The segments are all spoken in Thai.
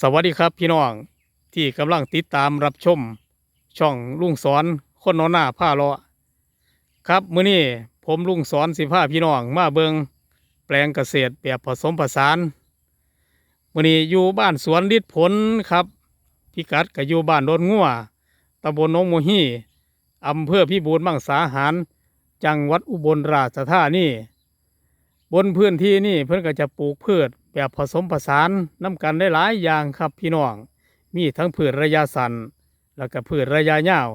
สวัสดีครับพี่น้อง ที่กำลังติดตามรับชม ช่องลุงสอนคนนอนหน้าผ้าเลาะครับมื้อนี้ผมลุงสอนสิพาพี่น้องมาเบิงแปลงเกษตรแบบผสมผสานมื้อนี้อยู่บ้านสวนลิดผลครับพิกัดก็อยู่บ้านโดนงัวตำบลหนองโมฮีอำเภอพิบูลมังสาหาร จังหวัดอุบลราชธานีบนพื้นที่นี่เพิ่นก็จะปลูกพืช แบบผสมผสานน้ำกันได้หลายอย่างครับพี่น้อง มีทั้งพืชระยะสั้นแล้วก็พืชระยะยาว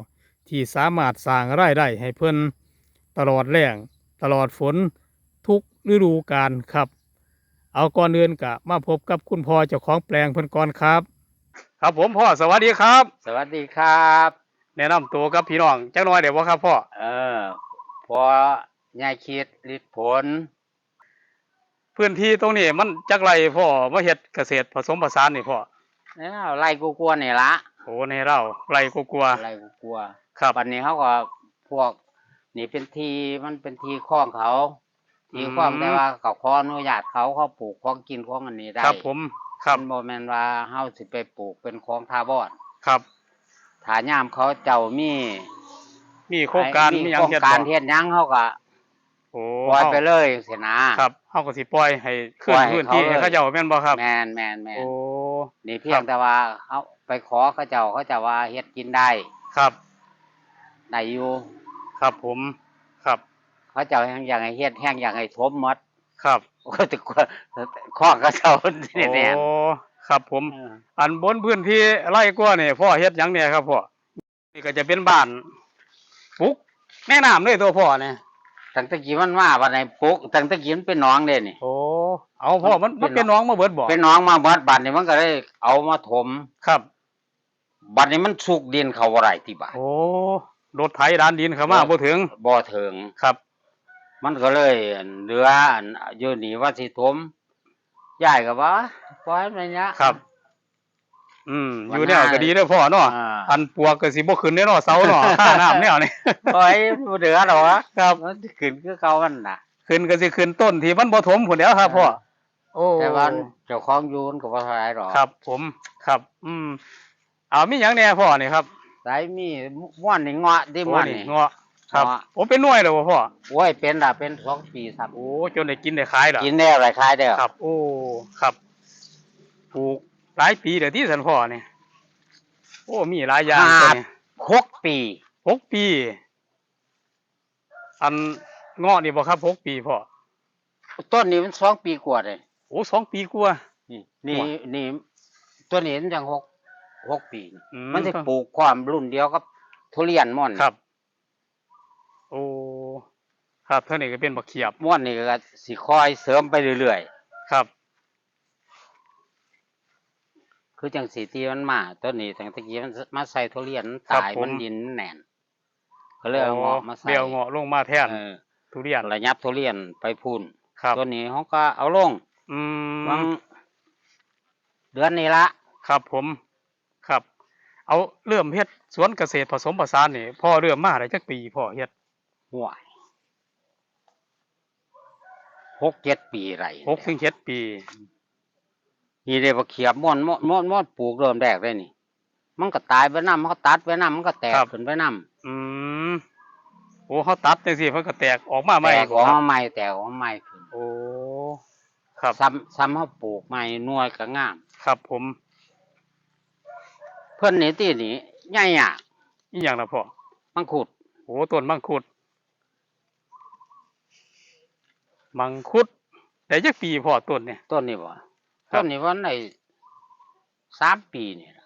ที่สามารถสร้างรายได้ให้เพิ่นตลอดแล้งตลอดฝนทุกฤดูกาลครับ เอาก่อนอื่นกะมาพบกับคุณพ่อเจ้าของแปลงเพิ่นก่อนครับ ครับผมพ่อสวัสดีครับ สวัสดีครับ แนะนำตัวกับพี่น้องจักหน่อยเดี๋ยวว่าครับพ่อ เออพอยายคิดฤทธิ์ผล พื้นที่ตรงนี้มันจักไรพ่อมาเฮ็ดเกษตรผสมผสานนี่พ่อแล้วไล่กูกลัวนี่ละโอ้ในเราไรกลัวไล่กูกลัวๆครับปันนี้เขาก็พวกนี่เป็นทีมันเป็นทีคล้องเขา ทีคล้องอืมแต่ว่าเขาขออนุญาตเขาเขาปลูกของกินของอันนี้ได้ครับผมครับมันบ่แม่นว่าเฮาสิไปปลูกเป็นของทาบอนครับถ้ายามเขาเจ้ามีมีโครงการมีมีหโคยังรงเฮ็ดการบ่เฮ็ดหยังเขาก็โอ้ ปล่อยไปเลยเสียนะครับเฮาก็สิปล่อยให้ขึ้นปล่อยให้พื้นที่เขาเลยให้เขาเจ้าแม่นบ่ครับแมนแมนแมนโอ้นี่เพีครัยงบแต่ว่าเขาไปขอเขาเจ้าเขาจะว่าเฮ็ดกินได้ครับได้อยู่ครับผมครับเขาเจ้าแห้งอย่างให้เฮ็ดแห้งอย่างให้ทมหมดครับโอ้ยแต่กว่าข้อเขาเจ้าเนี่ยแน่โอ้ครับผมเอออันบนพื้นที่ไร่กว่านี่พ่อเฮ็ดหยังเนี่ยครับพ่อนี่ก็จะเป็นบ้านปลูกแม่น้ำเลยตัวพ่อเนี่ย ตั้งแต่กี้มันมาวันไหนปุ๊กตั้งแต่กี้มันเป็นหน้องเด้นี่ โอ้เอาพ่อมันเป็มันนเป็นน้องมาเบิดบ่เป็นหน้องมาบัดบัดนี่มันก็เลยเอามาถม ครับ บัดนี้มันสุกดินเขาบ่ได้ที่บ้านโอ้รถไถดานดินเข้ามาบ่ถึงบ่ถึงครับ มันก็เลยเหลืออันอยู่นี่ว่าสิถมยายก็ว่าปล่อยมันเนี้ย ครับ อืมอวันยู่หแนน้าวก็ดีเด้อพ่อเนาะอ่า อันปวกก็สิบ่ขึ้นแน่เนาะเสาเนาะค่าน้ำแนวนี่ปล่อยบ่เหลือหรอกวะครับ มันสิขึ้นคือเก่ามันน่ะ ขึ้นก็สิขึ้นต้นที่มันบ่ถมพุ่นแหล้วครับพ่อโอ้แต่ว่าเจ้าของอยูนก็บ่เท่าไหรหรอกครับ ผมครับ อืมเอามีหยังแหน่พ่อนี่ครับสายมีม่วนนี่เงาะที่โอ้ม่วนนี่นี่เงาะครับเงาะโอ้เป็นหน่วยแล้วบ่พ่อโอ้ยเป็นล่ะเป็นสองปีครับโอ้จนได้กินได้ขายแล้วกินได้อะไรขายได้อครับ โอ้ครับปลูก หลายปีเดี๋ยวที่สันพ่อนี่โอ้ มีหลายอย่างตัวนี้หกปี หกปี อันเงาะนี่บ่ครับหกปีพ่อ ต้นนี้มันสองปีกว่าเลยโอ้สองปีกว่า นี่ นี่ว้านี่ตัวนี้มันยังหกหกปีนี่อืมันจะปลูกความรุ่นเดียวกับทุเรียนม่อน ครับ โอ้ ครับเท่านี้ก็เป็นบักเขียบม่อนนี่ก็สิคอยเสริมไปเรื่อยครับ ๆ คือจังสีที่มันมาต้นนี้ตั้งแต่กี้มันมาใส่ทุเรียนมันครับตายผม มันดินแน่นก็เลยเอาเงาะมาใส่เดี๋ยวเงาะลงมาแทนเออทุเรียนระยับทุเรียนไปพูนครับตัวนี้เขาก็เอาลงอืบางมเดือนนี้ละครับผมครับ เอาเริ่มเฮ็ดสวนเกษตรผสมผสานนี่พ่อเริ่มมาได้จักปีพ่อเฮ็ดห่วยหกเจ็ดปีไรหกถึงเจ็ดปี นี่เดี๋ยวเขียบม่อนม่อนม่อนม่อนปลูกเริ่มแรกเลยนี่ มันก็ตายไปน้ำมันก็ตัดไปน้ำมันก็แตกขึ้นไปน้อืมโอ้เขาตัดจังซี่เพิ่นก็แตกออกมาำใหม่แตกออกครัมาบใหม่แตกออกมาใหม่ขึ้นโอ้ครับซ้ำซ้ำเขาปลูกใหม่หน่วยก็งาม ครับผมเพื่อนนี่ตีนี่ใหญ่อะอีหยังนะพ่อมังคุดโอ้ต้นมังคุด มังคุดได้จักปีพ่อต้นเนี่ย ต้นนี้บ่ ครับต้นนี้วันในสามปีนี่ล่ะ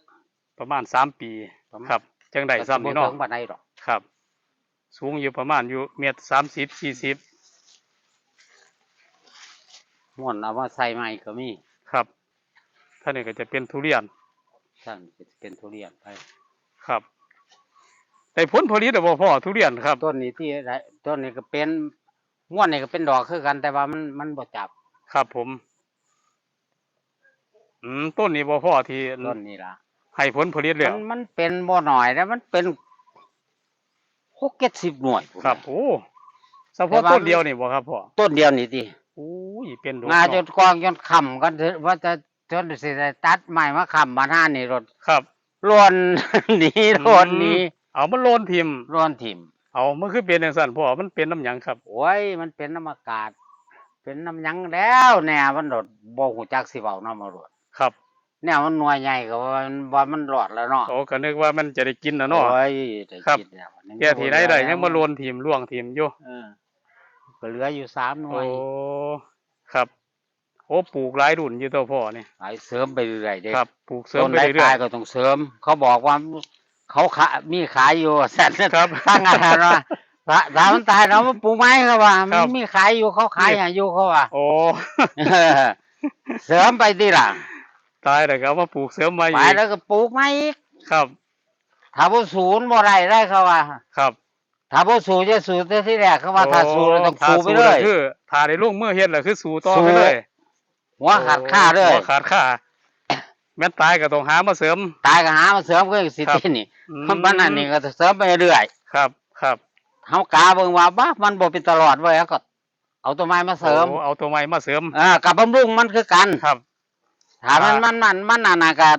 ประมาณสามปี ประมาณ ครับจังได้ซ้ำนี่เนาะ บ่ถึงปานใดดอกครับ สูงอยู่ประมาณอยู่เมตรสามสิบสี่สิบม่วนเอามาใส่ใหม่ก็มีครับท่านนี้ก็จะเป็นทุเรียนท่านเป็นทุเรียนไป ครับแต่ผลผลิตอะบ่พ่อทุเรียนครับ ต้นนี้ที่ไรต้นนี้ก็เป็นม่วนนี่ก็เป็นดอกคือกัน แต่ว่ามันมันบ่จับ ครับผม อืมต้นนี้บ่พ่อที่ต้นนี้ล่ะให้ผลผลิตแล้วมันมันเป็นบ่หน่อยแล้วมันเป็นหกเจ็ดสิบหน่วยพุ่นครับน่ะ โอ้เฉพาะแต่ว่า ต้นเดียวนี่บ่ครับพ่อต้นเดียวนี่ติโอ้ยเป็นดอกงาจเนาะนกองจนคำกันเถอะว่าจะจนสิได้ตัดไม้มาค้ำมาหน้านี่รถครับ ล้วน หนีล้วนหนีเอามันโลนทิมล้วนถิ่ม เอามันคือเป็นจังซั่นพ่อมันเป็นน้ำหยังครับ โอ้ย มันเป็นน้ำอากาศ เป็นน้ำหยังแล้วแน่มันรถบ่หูจักสิเว้านำมารถ ครับแนวมันหน่วยใหญ่ก็ว่ามันว่ามันรอดแล้วเนาะโอ้ก็นึกว่ามันจะได้กินนะเนาะ โอ้ยได้ครับ กินแล้วนี่แก่ที่ใดได้ยังมาโลนทิมล่วงทิมอยู่เออก็เหลืออยู่สามหน่วโอ้ยครับโอ้ปลูกหลายรุ่นอยู่ตัวพ่อนี่ไปเสริมไปเรื่อยๆเด้ครับปลูกเสริมต้นไปได้เรื่อตายย ก็ต้องเสริม เขาบอกว่าเขาขามีขายอยู่แสนครับ ตั้งอาหารว่าถ้าถ้ามันตายเรามาปลูกไม้เขาว่าคมัรันบมีขายอยู่เขาขายนี่ให้อยู่เขาว่าโอ้ เออเสริมไปดิล่ะ ตายแล้วก็เอามาปลูกเสริมมาไปอีกแล้วก็ปลูกไม้อีกครับ ถ้าบ่ศูนย์บ่ได้ได้เขาว่าครับ ถ้าบ่สูจะสูแต่ที่แรกเขาว่าถ้าสูเราต้องถ้าสูไปเลยก็คือถ้าได้ลงมือเฮ็ดแล้วคือสู้ต่อสู้ไปเลยหัวขาดค่าเลย หัวขาดค่าแม่นตายก็ต้องหามาเสริม ตายก็หามาเสริมก็สิครับที่นี่อืมันบ้านนั้นนี่ก็เสริมไปเรื่อยครับครับเฮากาเบิ่งว่าบ้ามันบ่เป็นตลอดเว้ยก็เอาต้นไม้มาเสริมโอ้เอาตัวใหม่มาเสริมอ่ากับบำรุงมันคือกันครับ ถ้ามันอ่ามัมันมันมันน่ะนะก็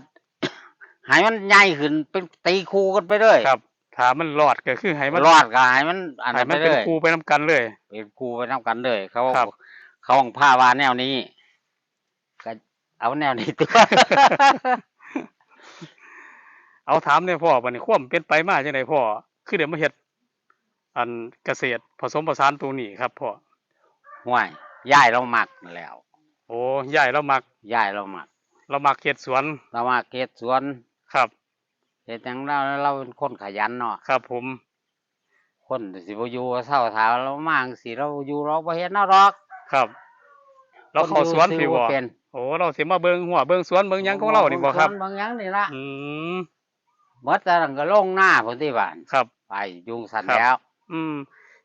ให้มันใหญ่ขึ้นเป็นตีคู่กันไปเลยครับถ้ามันรอดก็คือให้มันรอดก็ให้มันอันให้นั้นมัไปนเลเป็นยครูไปนํกันเลย เป็นคู่ไปนํกันเลย เขาครับเขาของผ้าวาแนวนี้ก็เอาแนวนี้ตัวเอาถามเนี่ยพ่อบัดนี้ความเป็นไปมาจังไดพ่อคือเดี๋ยวมาเฮ็ดอันเกษตรผสมผสานตัวนี้ครับพ่อห่วยย้ายเรามักนั่นแหล้ว โอ้ยายเรามักย้ายเรามัก เรามักเฮ็ดสวน เรามาเกตสวนครับ เฮ็ดจังเราเราเป็นคนขยันเนาะครับผม คนสิบ่อยู่เศร้าถาเรามาจังสิเราอยู่เราบ่เฮ็ดเนาะหรอกครับ เราเข้าสวนคพี่อยู่บ่ซื้อเป็นโอ้เราสิมาเบิ่งหัวเบิ่งสวนเบิ่งหยังของเรานี่บ่ครับ บางหยังนี่ล่ะอืมหมดแต่นั้นก็ลงหน้าพุ่นที่บ้านครับ ไปยุงสันครับ แล้ว อืม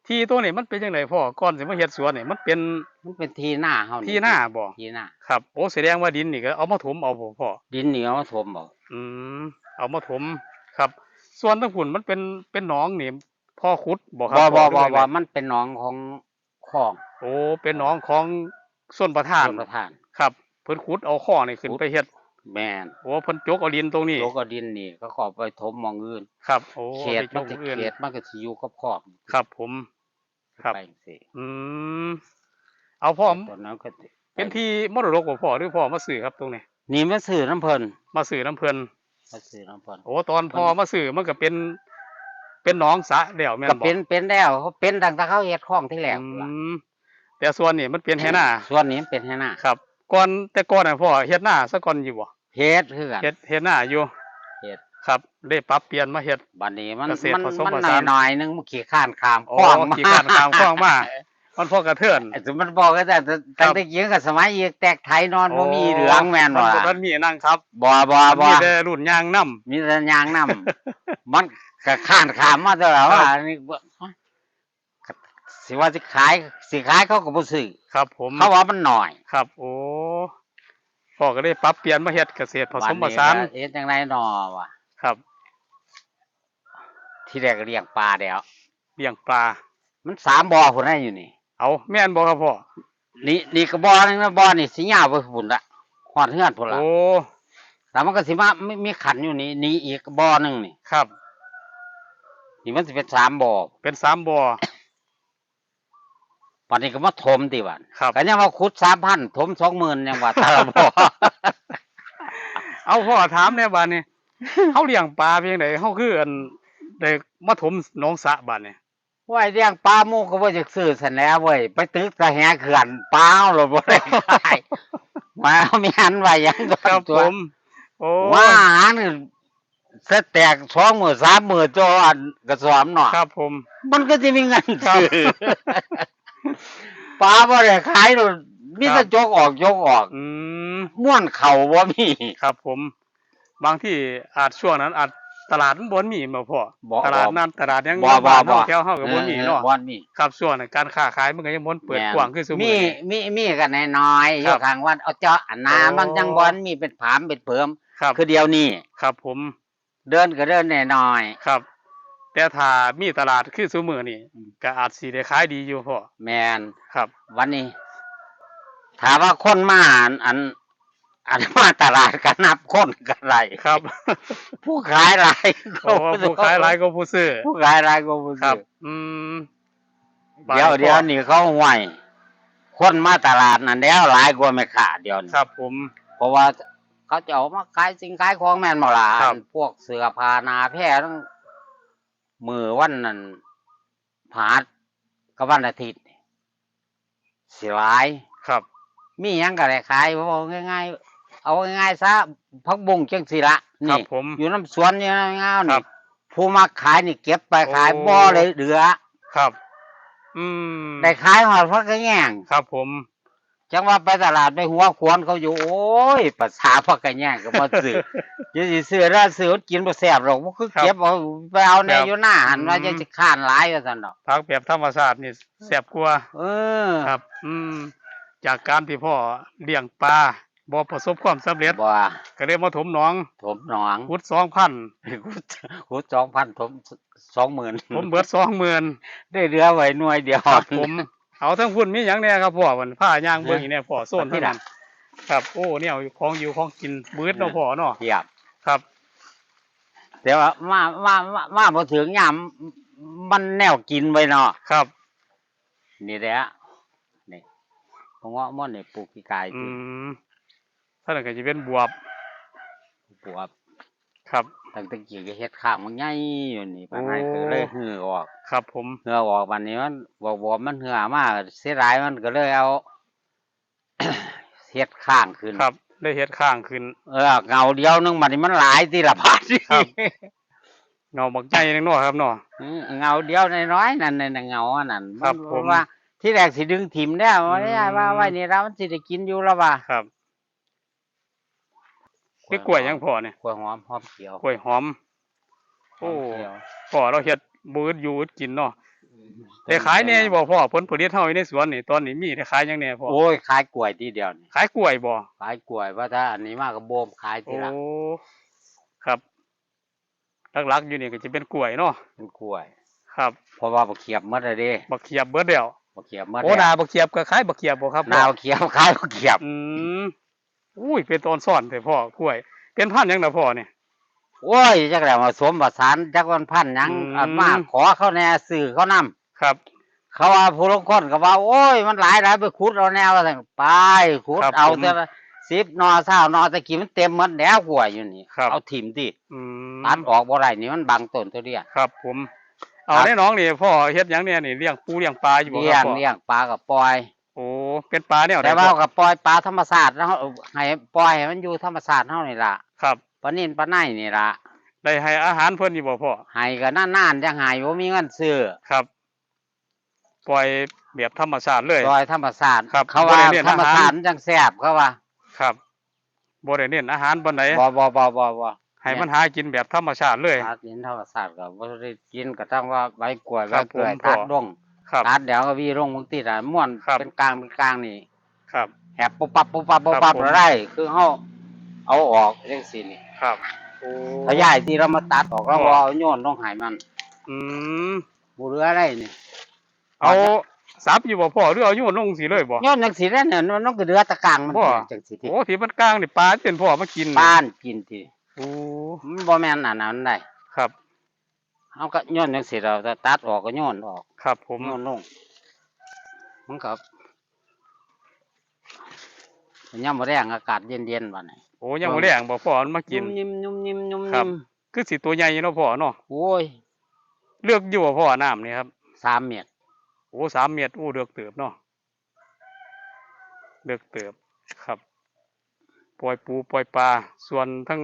ที่ตัวนี้มันเป็นจังไดพ่อก่อนสิมาเฮ็ดสวนนี่มันเป็นมันเป็นที่หน้าเฮาที่หน้าบ่ที่หน้าครับโอ้แสดงว่าดินนี่ก็เอามาถมเอาบ่พ่อดินเหนียวถมบ่อืมเอามาถมครับส่วนทั้งฝุ่นมันเป็นเป็นหนองนี่พ่อขุดบ่ครับ่พ่บ่อบ่หรือบ่ว่าไงมันเป็นหนองของคลอง โอ้เป็นหนองของส่วนประทานชลประทาน ครับเพิ่นขุดเอาข้อนี่ขึ้นขุดไปเฮ็ดแม่นโอ้เพิ่นจกเอาดินตรงนี้โลก็ดินนี่ก็ขอไปถมหมองอื่น ครับโอ้เขตไปจมันกจะอื่นเขตมันก็สิอยู่กับครอบ ครับผม ครับ ไปจังซี่อืมเอาพ่อตอนนั้นก็เป็นที่มรดกบ่พ่อหรือพ่อมาซื้อครับตรงนี้นี่มันซื้อน้ำเพิ่นมาซื้อน้ำเพิ่นมาซื้อน้ำเพิ่นโอ้ตอนพ่อมาซื้อมันก็เป็น เป็นหนองสระแล้วแม่นก็บ่เป็นเป็นแล้วเขาเป็นตั้งแต่เขาเฮ็ดคลองที่แรกอืล่ะมแต่ส่วนนี้มันเป็นให้หน้าส่วนนี้มันเป็นให้หน้าครับก่อนแต่ก่อนน่ะพ่อเฮ็ดหน้าซะก่อนอยู่บ่เฮ็ดคือกันเฮ็ดเฮ็ดหน้าอยู่เฮ็ด ครับได้ปรับเปลี่ยนมาเฮ็ด บัดนี้มันเกษตรมันผสมมันผหน่สาอนยหน่อยๆนึงมันขี้ข้านขามโอ้คลองขี้ข้านข้ามคลองมามันพ่อกระเทือน ไอ้สมมันบอกก็แต่ตั้งแต่ยิงกับสมัยอีกแตกไทยนอนบ่มีเหลืองแม่นบ่ว่ามันมีนั่งครับบ่บ่บ่มีแต่รุ่นยางนํมีแต่ยางนํ มันก็ข้านขามมาตลอดว่าอันนี้บ่สิว่าสิขายสิขายเขาก็บ่ซื้อครับผมเขาว่ามันหน่อยครับ โอ้พ่อก็ได้ปรับเปลี่ยนมาเฮ็ดเกษตรผสมผสานบัดนี้ก็เฮ็ดจังไดหนอวะ ครับ ที่แรกก็เลี้ยงปลาแล้ว เลี้ยงปลา มันสามบ่อพุ่นได้อยู่นี่ เอาแม่นบ่ครับพ่อ นี่นี่ก็บ่อนึงนะบ่อนี่สิยาวไปพุ่นละฮอดเฮือนพุ่นละโอ้แต่มันก็สิมามีมีขันอยู่นี่นี่อีกบ่อหนึงนี่ ครับ นี่มันสิเป็นสามบ่อ เป็นสามบ่อปันนี้ก็มาถมติบันครับก็ยังว่าขุดสามพันถมสองหมื่นยังว่าแต่ละบ่อเอาพ่อถามแน่บาดนี้ เฮาเลี้ยงปลาเพียงใดเฮาคืออันได้มาถมหนองสระบาดนี้ว่าเลี้ยงปลาหมูก็บ่จะซื้อสันแหล้วเว้ยไปตึกตะแหเขื่อนปลาเอาหรบ่ได้ขายมาเอามีหันไว้หยังก็ครับตัผวมโอ้ว่าอาหารนี่สแตกสองมือสามมือจออันกระสอบเนาะครับ ผม มันก็สิมีเงินครับซื้อปลาบ่ได้ขายหรอกมีครัแต่บจกออกจกออก อืมม่วนเข่าบ่มีครับผม บางที่อาจช่วงนั้นอาจตลาดมันบ่มีมาพ่อบ่ตลาดบ่นั้นตลาดยังบ่บ่บ้านบ่เฮาแถวเฮาก็บ่มีเนาะบ่มีครับช่วงนั้นการค้าขายมันก็ยังบ่เปิดแม่นกว้างคือซุมีมื้อนี้มีมีกันน้อยๆอครัยู่บข้างวัดเอาเจาะอันนาโอ้มันยังบ่มีเป็นผามเป็นเผิมครับคือเดียวนี้ครับ ผมเดินก็เดินน้อยครับ แต่ถ้ามีตลาดคือซุมื้อนี้อืมก็อาจสิได้ขายดีอยู่พ่อๆแม่นครับ วันนี้ถามว่าคนมาอัน อันอันมาตลาดก็นับคนกันไรครับ ผู้ขายหลายโอ้ผู้ขายหลายก็ผู้ซื้อผู้ขายหลายก็ผู้ครัซื้บออืมเดี๋ยวเดี๋ยวนี่เขาห่วยคนมาตลาดนั่นแล้วหลายกว่าไม่ขาเดียวนี่ครับ ผม เพราะว่าเขาจะเออกมาขายสิ่งขายของแม่นบ่ล่ะครับพวกเสื้อผ้าหนาแพร่ทั้งมือวันนั้นผาดกับวันอาทิตย์สิหลายครับ มีหยังก็ได้ขายเพราะว่าง่ายๆ เอาง่ายๆซะพักบุ้งจังสิละครันี่บผมอยู่น้ำสวนอยู่น้ำงาวครันี่บ ผู้มาขายนี่เก็บไปขายโอ้ บ่เลยเหลือครับ อืมได้ขายหอดพักกระแง่งครับผมจังว่าไปตลาดไปหัวขวนเขาอยู่โอ้ยภาษาพักกระแง่งก็มาซื้อ จะสิซื้อแล้วซื้อกินบ่แซ่บหรอกบ่คือครับเก็บเอาไปเอาในครับอยู่หน้าหันว่าอืมจะสิข้านหลายว่าซั่นดอกพักแบบธรรมชาตินี่แซ่บกว่าเออ ครับ อืม จากการที่พ่อเลี้ยงปลา บ่ประสบความสำเร็จบ่ก็เลยมาถมหนอง ถมหนองพุดสองพันหู2,000ถม20,000ผมเบิดสองหมื่นได้เหลือไว้หน่วยเดียวครับผมเอาทั้งพุ่นมีหยังแน่ครับพ่อมันผ้ายางเบิ่งอีเนี่ยพ่อโซนที่ทั้งดันั้นนครับ โอ้เนี่ยของอยู่ของกินเบิดเนาะพ่อเนาะเทียบครับแต่ว่ามามามามาพอถึงยามมันแนวกินไว้เนาะครับ นี่แหละนี่ผมว่าม่อนนี่ปลูกปีกายอืม ถ้านั้นก็จะเป็นบวบปลูกครับ ตั้งแต่กี้ก็เฮ็ดข้างมันใหญ่อยู่นี่ปานนั้นโอ้ก็เลยเหือออก ครับ ผมเหือออกบัดนี้มันบอกบอกมันเหือมากเสียดายมันก็เลยเอาเฮ็ดข้างขึ้นครับ ได้เฮ็ดข้างขึ้น เออเงาเดียวนึงบัดนี้มันหลายทีละบาทครับเงาบักใหญ่นึงเนาะครับเนาะอืมเงาเดียวน้อยๆนั่นน่ะเงาอันนั้นครับนผมว่าที่แรกสิดึงถิ่มได้ว่าได้ว่าอืมไว้นี่เรามันสิได้กินอยู่แล้วว่าครับ คือกล้วยหยังพ่อเนี่ยกล้วยหอมหอมเขียวกล้วยหอม โอ้หมเขียวพ่อเราเฮ็ดบืดอยู่กินเนาะได้ขายแหน่อยู่บ่พ่อผลผลิตเฮาอยู่ในสวนนี่ตอนนี้มีได้ขายหยังแหน่พ่อโอ้ยขายกล้วยทีเดียวนี่ขายกล้วยบ่ขายกล้วยว่าถ้าอันนี้มากก็โบมขายทีโอ้ละครับหลักๆอยู่นี่ก็จะเป็นกล้วยเนาะเป็นกล้วย ครับเพราะว่าบักเขียบหมดเลยเด้บักเขียบเบิดแล้วบักเขียบหมดโอ้แล้วนาบักเขียบก็ขายบักเขียบบ่ครับพ่อนาวเขียบขายบักเขียบอืม อุ้ยเป็นตอนซ่อนแต่พ่อกล้วย เป็นพันธุ์หยังนะพ่อเนี่ยโอ้ยจักแล้วมาสวมประสานจักวันพันหยังอืมอันมาขอเขาแน่สื่อเขานํครับ เขาว่าผู้ลงคนก็ว่า โอ้ยมันหลายหลายไปขุดเอาแนวว่าซั่นไปขุดครับเอาผมแต่ละสิบหนอเศร้าหนอตะกี้มันเต็มหมดแล้วกล้วยอยู่นี่ครับ เอาถิ่มดิอืมตัดออกบ่ได้นี่มันบังต้นตัวเดียว ครับ ผม เอาครับแน่น้องนี่พ่อเฮ็ดหยังเนี่ยนี่เลี้ยงปูเลี้ยงปลาอยู่บ่เลี้คยรังบพ่อเลี้ยงปลากับปล่อยโอ้ เป็นปลาแนวไหนแต่ว่าพ่อกับปล่อยปลาธรรมชาติแล้วให้ปล่อยให้มันอยู่ธรรมชาติเฮานี่ล่ะครับปลานิ่นปลาในนี่ล่ะได้ให้อาหารเพิ่นอยู่บ่พ่อให้ก็นานๆจังให้บ่มีเงินซื้อครับ ปล่อยแบบธรรมชาติเลยปล่อยธรรมชาติครับเขาว่าบ่ได้เรียนธรรมอาหารชาติมันจังแซ่บเขาว่า ครับบ่ได้เน้นอาหารปานใดบ่บ่บ่บ่บ่ให้มันหากินแบบธรรมชาติเลยหากินธรรมชาติก็บ่ได้กินก็ต้องว่าใบกล้วยคใบรับเกลือผมตัดพ่อดง ครับ ตัดเดี๋ยวก็วีลงมึงติดอะม่วนครับ เป็นกลางเป็นกลางนี่ครับ แหบปุ๊บปั๊บปุ๊บปั๊บปุ๊บครับปั๊บผม แล้วได้คือเฮาเอาออกจังซี่นี่ครับโอ้ถ้าย้ายที่เรามาตัดออกแล้วอ๋อเอาโยนลงให้มันอืมบ่เหลืออะไรนี่เอาซับอยู่บ่พ่อหรือเอาโยนลงสิเลยบ่ โยนจังซี่แล้วเนี่ยมันก็เหลือแตะกลางมันบ่ จังซี่ที่โอ้ที่มันกลางนี่ปลาเป็นพ่อมากินป้านกินทีโอ้มันบ่แม่นอันนั้นได้ ครับ เฮาก็โยนจังซี่เราจะตัดออกก็โยนออกครับ ผมโยนลงมันก็ยามมื้อแรงอากาศเย็นๆบัดนี้โอ้ยังบ่แรงบ่พ่อมันมากินยุ่มยิ้มยุ่มยิ้มยุ่มครัยิ้บมคือสิตัวใหญ่เนาะพ่อเนาะโอ้ยเลือกอยู่บ่พ่อน้ำนี่ครับสามเมตรโอ้สามเมตรโอ้เลือกเติบเนาะเลือกเติบครับปล่อยปูปล่อยปลาส่วนทั้ง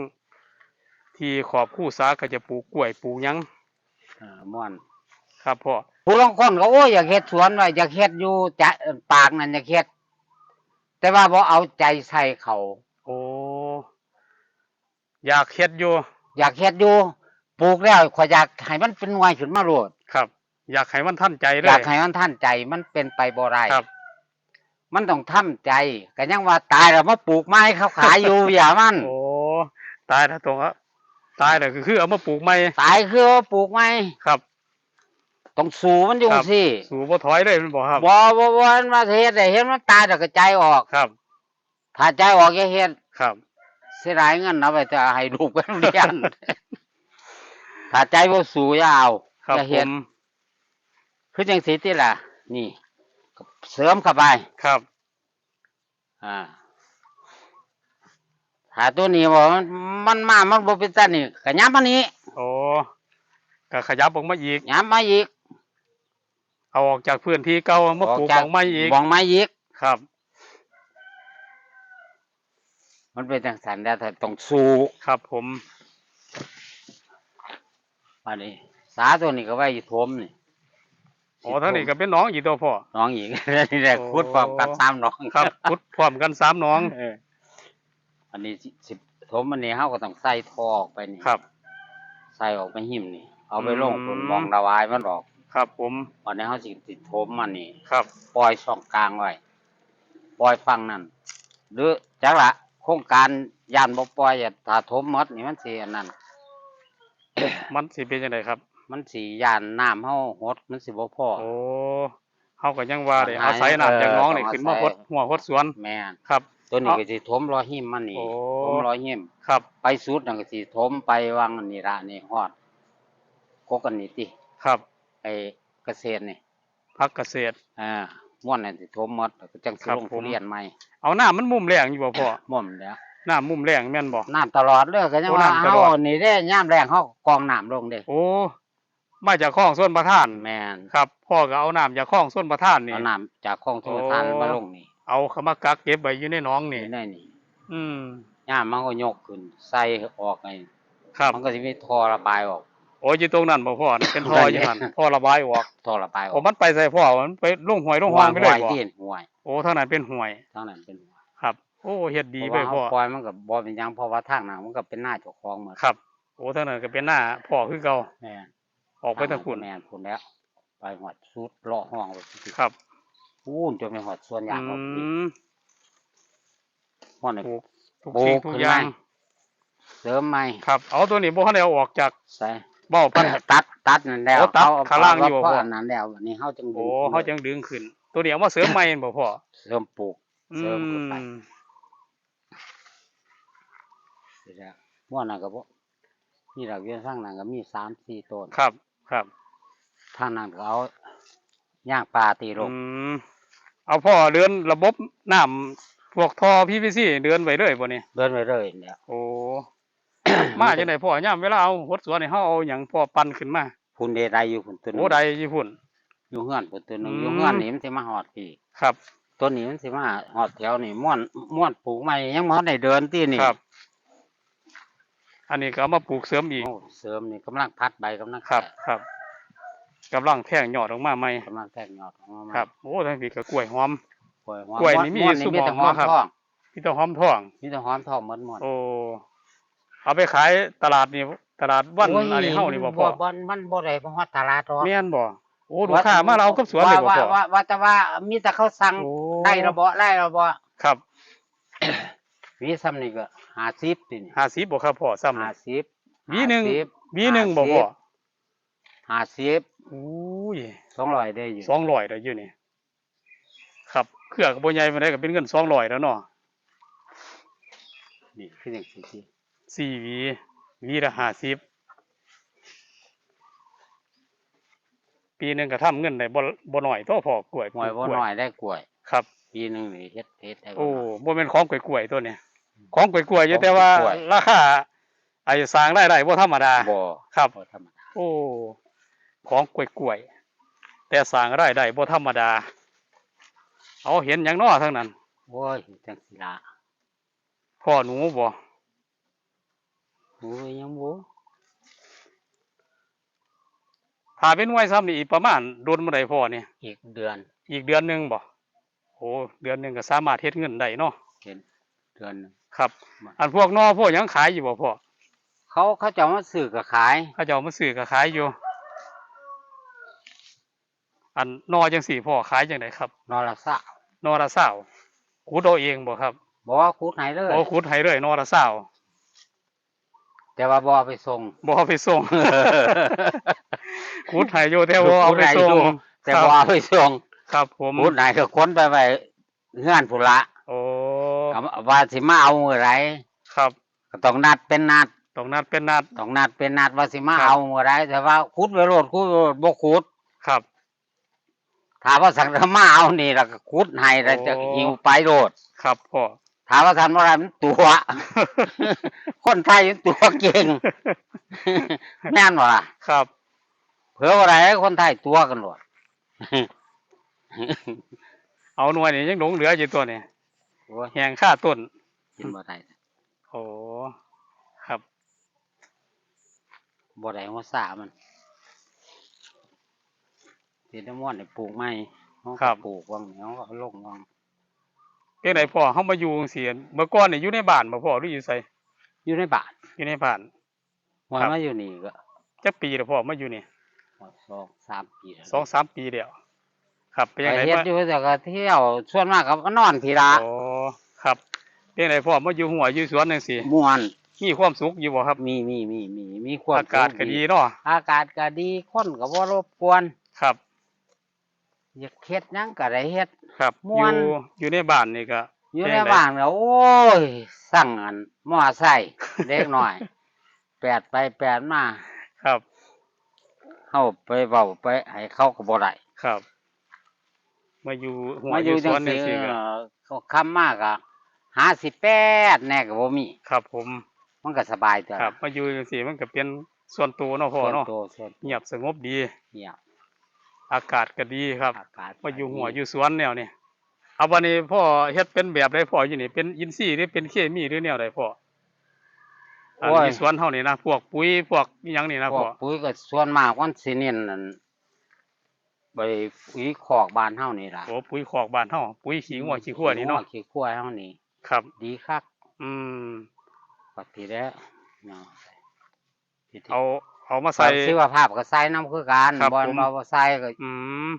ที่ขอบคู่สาก็จะปลูกกล้วยปลูกหยังเออม่วนครับพ่อผู้ลางคนก็โอ้ยอยากเฮ็ดสวนไว้อยากเฮ็ดอยู่จะเอ่อปากนั่นอยากเฮ็ด แต่ว่าบ่เอาใจใส่เขาโอ้อยากเฮ็ดอยู่ อยากเฮ็ดอยู่ปลูกแล้วข่อยอยากให้มันเป็นหน่วยขึ้นมาโลดครับ อยากให้มันทันใจเลอยยากให้มันท่านใจมันเป็นไปบ่ได้ครับ มันต้องทำใจก็ยังว่าตายแล้วมาปลูกไม้เขาขายอยู่ อย่ามันโอ้ตายแล้วตรงอะ ตายแล้วก็คือเอามาปลูกใหม่ตายคือว่าปลูกไม้ครับต้องสู้มันอยู่ครับสิสู่บ่ถอยเลยมันบอกครับบ่บ่บ่มันมาเฮ็ดได้เฮ็ดมันตายแล้วก็ใจออกครับ ถ้าใจออกอย่าเฮ็ดครับ เสียดายเงินเอาไปจะให้ลูกไปโรงเรียนถ้าใจบ่สู้อยาวครับจะผเฮ็ดมคือจังสีที่ล่ะ นี่ เสริมเข้าไปครับ อ่า ถ้าตัวนี้บอกมันมันมา มันบ่เป็นตันนี่ก็ย้ำมานี้โอ้ก็ขยับออกมาอีกย้ำมาอีกเอาออกจากพื้นที่เก่ามาปลูกของไม้อีกบองไม้อีกครับ มันเป็นจังสันแล้วแต่ต้องสู้ครับ ผมอันนี้ สาตัวนี้ก็ไว้อยู่ทมนี่โอ้ทั้งนี้ก็เป็นน้องอีกตัวพ่อน้องอีกนี่แหละโอ้คุดพร้อมกันตามน้องครับพุดพร้อมกันสามน้องเอออันนี้สิสิทมอันนี้เฮาก็ต้องใส่ทอออกไปนี่ครับ ใส่ออกไปหิมนี่ เอาไปลงอืม บนมองระวายมันออกครับผม อันนี้เฮาสิติดทมมันนี่ครับ ปล่อยช่องกลางไว้ปล่อยฟังนั่นหรือจักละโครงการยานบ่ปล่อยอย่าถ้าทมหมดนี่มันสิอันนั้น มันสิเป็นยังไงครับ มันสิยานน้ำเฮาหดมันสิบ่พอ โอ้เฮาก็ยังว่าได้หาอาศัยน้ำจากน้องนี่เออขึ้นมาต้องหอาศัดยหัวหดสวน แม่นครับ ตัวนี้เอาก็สิถมรอหิมมันนี่โอ้ ถมรอหิมครับ ไปสุดนั่นก็สิถมไปวังอันนี่ละนี่ฮอดกกอันนี้ติครับไอ้เกษตรนี่พักเกษตร อ่าม่วนนั่นสิถมหมดแล้วก็จังสิครับลงผม ทุเรียนใหม่เอาน้ามันมุมแรงอยู่บ่พ่อม่วนแล้วน้ามุมแรงแม่นบ่ น้ำตลอดเลยก็ยังโอ้ว่าน้ำตเฮาลอด นี่เด้ยามแรงเฮากองน้ำลงเด้โอ้มาจากคลองส่วนประทานแม่นครับ พ่อก็เอาน้ำจากคลองส่วนประทานนี่ เอาน้ำจากคลองชลทานโอ้มาลงนี่ เอาเข้ามากักเก็บไว้อยู่ในหน้องนี่ นี่ได้นี่อืมยามมันก็ยกขึ้น ใส่ออกไงครับ มันก็สิมีท่อระบายออก โอ้ยอยู่ตรงนั้นบ่พ่อนี่เป็นท่ออยู่หั่นท่อระบายออกท่อระบายอโอ้อกมันไปใส่พ่อมันไปลงห้วยลงหวานไปเลยห่บ่ที่ห่วยโอ้ทางนั้นเป็นห้วย ทางนั้นเป็นห่วยครับ โอ้เฮ็ดดีเพไปราะว่าพ่อเขาปล่อยมันก็บ่เป็นหยังเพราะว่าทางนั้นมันก็เป็นหน้าเจ้าของหมดครับ โอ้ทางนั้นก็เป็นหน้าพ่อคือเก่าแม่นออกไปทางคุณแม่นพุ่นแล้ว ไปหอดสุดเลาะห้องไปสิครับ พูนจนไปหอดสวนยางออกอืนี่มห้อนนี่ปลูกทุกปลูสิ่งกทุกขึ้นอย่างมาเสริมใหม่ครับ เอาตัวนี้บ่ทันได้เอาออกจากใส่เบ้าปันตัดตัดนั่นแล้วโอ้ตัดเอข้างล่างอยู่เพราะบ่อันนั้นแล้วนี่เฮาจึงดึโอ้งเขาจังดึงขึ้น ตัวนี้เอามาเสริมใหม่บ่พ่อเสริมปลูกอืเสริมขึ้นไปมเสร็จแล้วม่วนน่ะก็บ่นี่ดอกเบี้ยทางนั้นก็มี3-4ต้นครับ ครับทางนั้นก็เอาย่างปลาตีลอืงม เอาพ่อเดือนระบบน้ำพวกท่อ PVC เดือนไว้เลยบ่นี่เดินไปเลยเนี่ยโอ้ มาจังได๋พ่อยามเวลาเอาหดสวนนี่เฮาเอาหยังพ่อปั่นขึ้นมาพุ่นเดได้อยู่พุ่นตัวหนึงโอ้ใดญี่ปุ่นอยู่เฮือนพุ่นตัวหนึงอืมอยู่เฮือนนี่มันสิมาหอดพี่ครับตัวนี้มันสิมาหอดแถวนี่ม่วนม่วนปลูกใหม่ยังบ่ได้เดินที่นี่ครับ อันนี้ก็เอามาปลูกเสริมอีกโอ้เสริมนี่กำลังพัดใบกำลังครับแตกครับ กำลังแท่งยอดออกมาใหม่กำลังแตกยอดออกมาใหม่ครับโอ้ทั้งนี้ก็กล้วยหอม กล้วยหอมกล้วยนี่มีม่วนสุนี่หมีมองแต่หอมเนาะครับทองพี่ต้องหอมทองมีแต่หอมทองหมดหมดโอ้เอาไปขายตลาดนี่ตลาดวันโยอันนี้เฮานี่บ่พ่อบ่มันบ่ได้บ่ฮอดตลาดหรอกแม่นบ่โอ้ลูกค้ามาเรากับสวนเลยบ่ว่าพ่อว่าว่าแต่ว่ามีแต่เขาสั่งโอ้ได้ระเบาะได้ระเบาะครับมีซ้ำนี่ก็50ตินี่50บ่ครับพ่อซ้ำนี่50วีหนึ่ง50วีหนึ่งบ่พ่อ 50อุ้ย200ได้อยู่200ได้อยู่นี่ครับเครือก็บ่ใหญ่ปานใดก็เป็นเงิน200แล้วเนาะนี่คือจังซี่สิสี่หวีหวีละ50ปีหนึงก็ทำเงินได้บ่บ่น้อยตัวพ่อกล้วยหวยบ่กล้วยน้อยได้กล้วย ครับ ปีหนึงนี่เฮ็ดเฮ็ดได้บ่โอ้น้อยบ่แม่นของกล้วยๆตัวเนี้ของกล้วยๆอยู่ของแต่ว่ากล้วยราคาไอ้สร้างรายได้บ่ธรรมดาบ่ครับบ่ธรรมดาโอ้ ของกล้วยๆแต่สร้างรายได้บ่ธรรมดา เอาเห็นหยังน้อทั้งนั้นโอ้ยจังสิล่ะพ่อหนูบ่โอ้ยยังบ่ถ้าเป็นหน่วยซ้ำนี่อีกประมาณโดนบ่ได้พ่อนี่อีกเดือน อีกเดือนหนึงบ่โอ้เดือนหนึงก็สามารถเฮ็ดเงินได้เนาะเห็นเดือนหนึ่งครับ อันพวกนอพวกหยังขายอยู่บ่พ่อเขาเขาจะเอามาซื้อก็ขาย เขาเจ้ามาซื้อก็ขายอยู่ อันนอจังสี่พ่อขายจังไดครับ นอละสะนอละเศร้าขุดเอาเองบ่ครับบอกว่าคุดให้เลยบ่ขุดให้เลยนอละเศร้าแต่ว่าบ่เอาไปส่งบ่เอาไปส่งขุดให้อยู่แต่บ่เอาไปส่งขุดให้อยู่แต่บ่เอาไปส่งครับผมคุดให้ก็ค้นไปไว้เฮือนพุ่นละโอ้ก็ว่าสิมาเอาเมื่อไหรครับก็ต้องนัดเป็นนัดต้องนัดเป็นนัดต้องนัดเป็นนัดว่าสิมาครับเอาเมื่อไหรแต่ว่าขุดไปโลดขุดไปโลดบ่ขุดครับ ถามว่าสั่งจะมาเอานี่แล้วก็ขุดให้แล้วจะโอ้หิวไปโลดครับพ่อถามว่าทันว่าอะไรมันตัว คนไทยมันตัวเก่งแม่นบ่ล่ะครับเผื่อว่าอะไรคนไทยตัวกันโลดเอาหน่วยนี่ยังหลงเหลืออยู่ตัวนี่โอ้ยแหงค่าต้นกินบ่ได้โอ้ครับบ่ได้หัวสามัน ที่น้ำมันให้ปลูกใหม่เขาก็ครับ ปลูกวังเหนียวก็ลงวังเป็นไหนพ่อเฮามาอยู่จังซี่เมื่อก่อนนี่อยู่ในบ้านบ่พ่อหรืออยู่ไสอยู่ในบ้านอยู่ในบ้าน วันครับ มาอยู่นี่ก็จักปีแล้วพ่อมาอยู่นี่สองสามปีแล้วสองสามปีแล้วครับเป็นไปยังไงเฮ็ดมาอยู่แต่ก็เที่ยวส่วนมากก็นอนทีละโอ้ครับเป็นไงพ่อมาอยู่หัวอยู่สวนจังซี่ม่วนมีความสุขอยู่บ่ครับมีมีมีมีมีความอากาศสุขก็ดีเนาะอากาศก็ดีคนก็บ่รบกวน ครับ อยากเฮ็ดหยังก็ได้เฮ็ด ครับม่อวนยู่อยู่ในบ้านนี่ก็ อยู่เป็นในไงบ้านก็โอ้ย สั่งอันมอไซค์เล็กน้อย แปดไปแปดมาครับ เข้าไปเว้าไปให้เขาก็บ่ได้ครับ มาอยู่หัวมาออยู่ยู่สจังวนจังซี่ซี่ก็เอ่อเขาคำมากอะหาสิแปดแน่ก็บ่มี ครับ ผม มันก็สบายตัวครับ มาอยู่จังซี่มันก็เป็นส่วนตัวเนาะพ่อเนาะส่วตัวส่วนตัวเงียบสงบดีเงียบ อากาศก็ดีครับอากาศมาอยู่หัวดีอยู่สวนแนวนี่เอาวันนี้พ่อเฮ็ดเป็นแบบใดพ่ออยู่นี่เป็นอินทรีย์หรือเป็นเคมีหรือแนวใดพ่ออันโอ้ยที่สวนเฮานี่นะพวกปุ๋ยพวกอิหยังนี่นะพวพ่กอปุ๋ยก็ส่วนมากมันสิเน้นนั่นใบปุ๋ยคอกบ้านเฮานี่ล่ะโอ้ปุ๋ยคอกบ้านเฮาปุ๋ยขี้งัวขี้ขั้วนี่เนาะขี้ขั้วเฮานี่ครับ ดีคักอืมปฏิแล้วเนาะพิธีเอา เอามาใส่ใส่ ชีวภาพก็ใส่น้ำคือกันครับบ่ผม เราบ่ใส่ก็อืม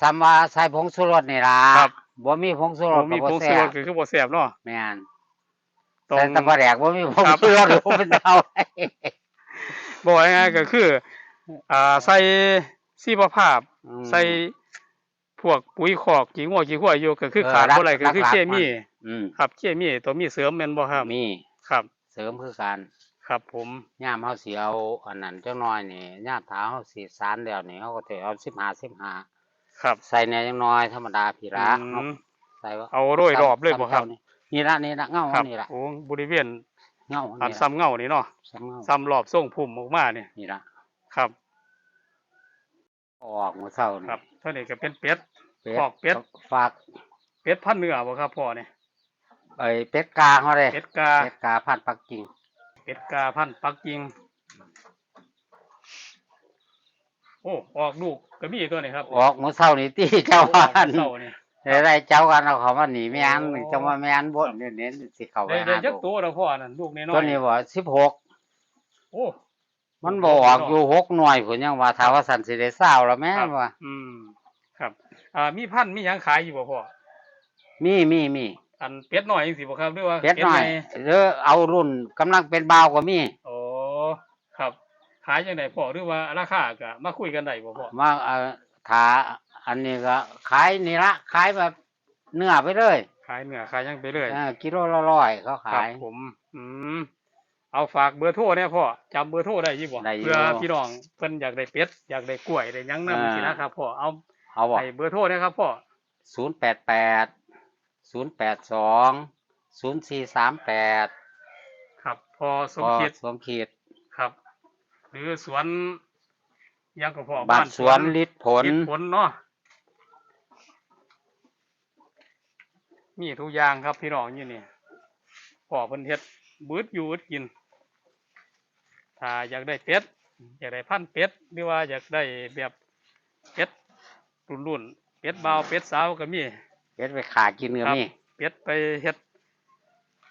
ซ้ำว่าใส่ผงชูรสนี่ล่ะครับ บ่มีผงชูรโอ้สมีก็ผบ่งชูแซ่รบสก็คือบ่แซ่บเนาะแม่นต้องใส่แตะปลาแดกบ่มีผงครับ ชูรสบ่เป็นเอาบอกง่ายๆก็คือ อ่าใส่ชีวภาพ อืม ใส่พวกปุ๋ยคอกขี้งัวขี้ขั้วอยู่ก็คือเออขาดรักบ่ได้ก็คือรักๆ เคมีมันอืมครับเคมีตัวมีเสริมแม่นบ่ครับมีครับ เสริมคือกัน ครับผม ย่ามเฮาสิเอาอันนั้นจังน้อยนี่ย่ามถ้าเฮาสิสารแล้วนี่เฮาก็สิเอา15 15ครับ ใส่แหน่จังน้อยธรรมดาพี่ละอืเฮามใส่ว่าเอาโรยรอบเลยบ่ครับซ้ำๆนี่นี่ละนี่ละเงาครับนี่ละโอ้บริเวณเงาอันนี่ละซ้ำเงานี่เนาะซ้ำเงาซ้ำรอบทรงพุ่มออกมานี่นี่ละครับ ออกมื้อเช้านี่ครับเท่านี้ก็เป็นเป็ดเป็ดออกเป็ด ฝากเป็ดพันธุ์เนื้อบ่ครับพ่อนี่ไอ้เป็ดกาเฮาเด้เป็ดกาเป็ดกาพันธุ์ปักกิ่ง เป็ดกาพันธุ์ปักกิ่งโอ้ออกลูกก็มีตัวนี้ครับออกมื้อเช้านี่ที่เจ้าอว่าอกเศร้านี่ได้เจ้ากันเอาเขามาหนีแม่นโอ้จังว่าแม่นบ่เน้นๆสิเข้าไปได้หาได้จักลูกตัวแล้วพ่อนั่นลูกน้อยๆตัวนี้บ่16โอ้มันบ่ออกอยู่6หน่วยพุ่นยังว่าถ้าว่าสันสิได้เศร้าแล้วแม่ครับว่าอืม ครับ อ่ามีพันธุ์มีหยังขายอยู่บ่พ่อมีมีมี อันเป็ดน้อยจังซี่บ่ครับหรือว่าเป็ดน้อยใหญ่หรือเอารุ่นกำลังเป็นบ่าวก็มี โอ้ครับขายจังไดพ่อหรือว่าราคาก็มาคุยกันได้บ่พ่อมาเอ่อถ้าอันนี้ก็ขายนี่ละขายแบบเนื้อไปเลยขายเนื้อขายหยังไปเรื่อยเออกิโลละร้อยเขาครัขายผม อืมเอาฝากเบอร์โทรเนี่ยพ่อจำเบอร์โทรได้อยู่บ่ได้อยู่ เพื่อพี่น้องเพิ่นอยากได้เป็ดอยากได้กล้วยได้หยังนำอ่าสินะครับพ่อเอาเอาบ่ให้เบอร์โทรเนะครับพ่อศูนย์แปดแปด ศูนย์แปดสองศูนย์สี่สามแปดครับพอสมคิดสมคิดครับ หรือสวนหยังก็พ่อบ้านสวนลิดผลลิดผลเนาะมีทุกอย่างครับพี่น้องอยู่นี่พ่อเพิ่นเฮ็ดบืดอยู่บืดกิน ถ้าอยากได้เป็ดอยากได้พันธุ์เป็ดหรือว่าอยากได้แบบเป็ดรุ่นรุ่นๆเป็ดเบาวเป็ดสาวก็มี เป็ดไปขากินก็ครับมีเป็ดไปเฮ็ด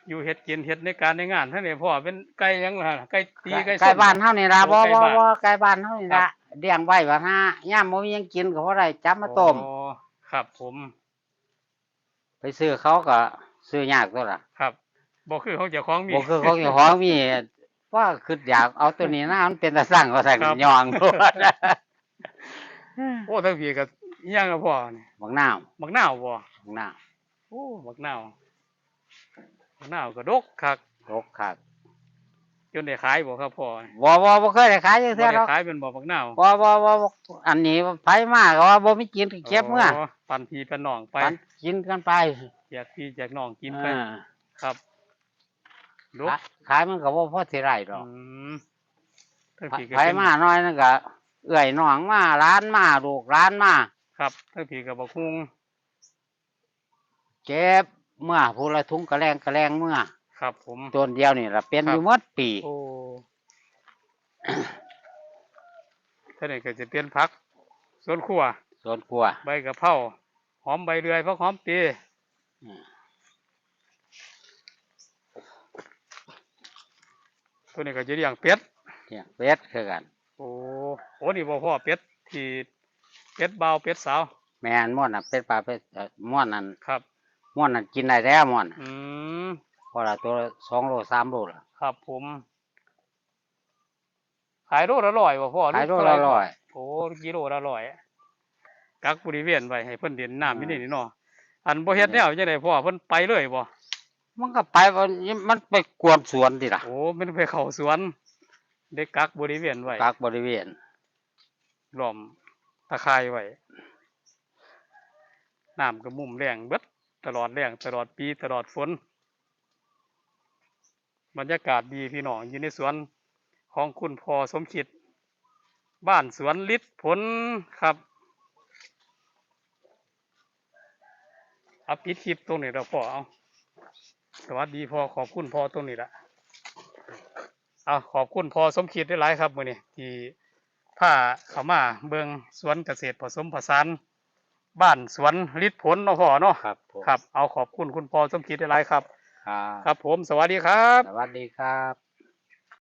อยู่เฮ็ดกินเฮ็ดในการในงานทั้งนี้พ่อเป็นไก่หยังล่ะไก่ตีไก่ใกล้ส้มบ้านเฮานี่ล่ะโอ้บ่ใกล้บ่บ้านบ่ใกล้บ้านเฮานี่ครัล่ะบเลี้ยงไว้ว่าถ้าย่ามบ่มีหยังกินก็บ่ได้จับมาต้มอ๋อครับ ผม ไปซื้อเขาก็ซื้อยากตัวล่ะ ครับบ่คือของเจ้าของมีบ่คือของเจ้าของมีว่าคืออยากเอาตัวนี้นะมันเป็นตาสั่งก็ใส่ครับยองโลดโอ้ทั้งพี่ก็ อิหยังอะพ่อนี่บักนาวบักนาวบ่บักนาวโอ้บักนาวบักนาวก็ดกคักตกขาดจนได้ขายบ่ครับพ่อบ่บ่บ่เคยได้ขายจังบ่ซี่หรได้อกขายเป็นบ่บักนาวบ่บ่บ่บ่อันนี้ไผมากก็ว่าบ่มีกินก็เก็บเมื่อปันพี่ปันน้องไปปันกินกันไปแจกพี่แจกน้องกินไปอ่าครับดก ขายขายมันก็บ่พอสิไรดอก อืมทั้งพี่ก็ไผเป็นมาน้อยนั่นก็เอื้อยน้องมาร้านมาลูกร้านมา ครับทั้งพี่ก็บ่คุงเก็บเมื่อผู้ละทุงกระแรงกระแรงเมื่อครับ ผมต้นเดียวนี่ล่ะเป็นครับอยู่หมดปีโอ้ท่านนี้ก็จะเป็นผักสวนครัวสวนครัวใบกะเพราหอมใบเดือยผักหอมปีอืมตัวนี้ก็จะเลี้ยงเป็ดเนี่ยเป็ดคือกัน โอ้โหนี่บ่พ่อเป็ดที่ เป็ดเบาวเป็ดสาว แม่นม่วนน่ะเป็ดปลาเป็ดเอ่อม่วนนั่นครับ ม่วนนั่นกินได้แล้วม่วนน่ะอืมพอละตัวละสองโลสามโลล่ะครับผม ขายโลละร้อยบ่พ่อขายโลเท่ละไหร้อย โอ้กิโลละร้อยกักบริเวณไว้ให้เพิ่นเด่นน้ำอยู่นี่นี่เนาะอันบ่เฮ็ดแนวจังไดพ่อเพิ่นไปเลยบ่มันก็ไปบ่มันไปกวนสวนดิล่ะโอ้มันไปเข้าสวน ได้กักบริเวณไว้กักบริเวณ ล้อม ตะไคร้ไว้น้ำก็มุ่มแรงเบิดตลอดแรงตลอดปีตลอดฝนบรรยากาศดีพี่น้องอยู่ในสวนของคุณพ่อสมคิด บ้านสวนลิศผลครับอาปิดคลิปตรงนี้เราพ่อเอาสวัสดีพ่อขอบคุณพ่อตรงนี้ละเอาขอบคุณพ่อสมคิดได้หลายครับมือนี้ที่ พาเขามาเบิงสวนเกษตรผสมผสานบ้านสวนลิศผลเนาะพ่อเนาะครับผมครับ เอาขอบคุณคุณพ่อสมคิดได้หลายครับ ครับ ครับผมสวัสดีครับ สวัสดีครับ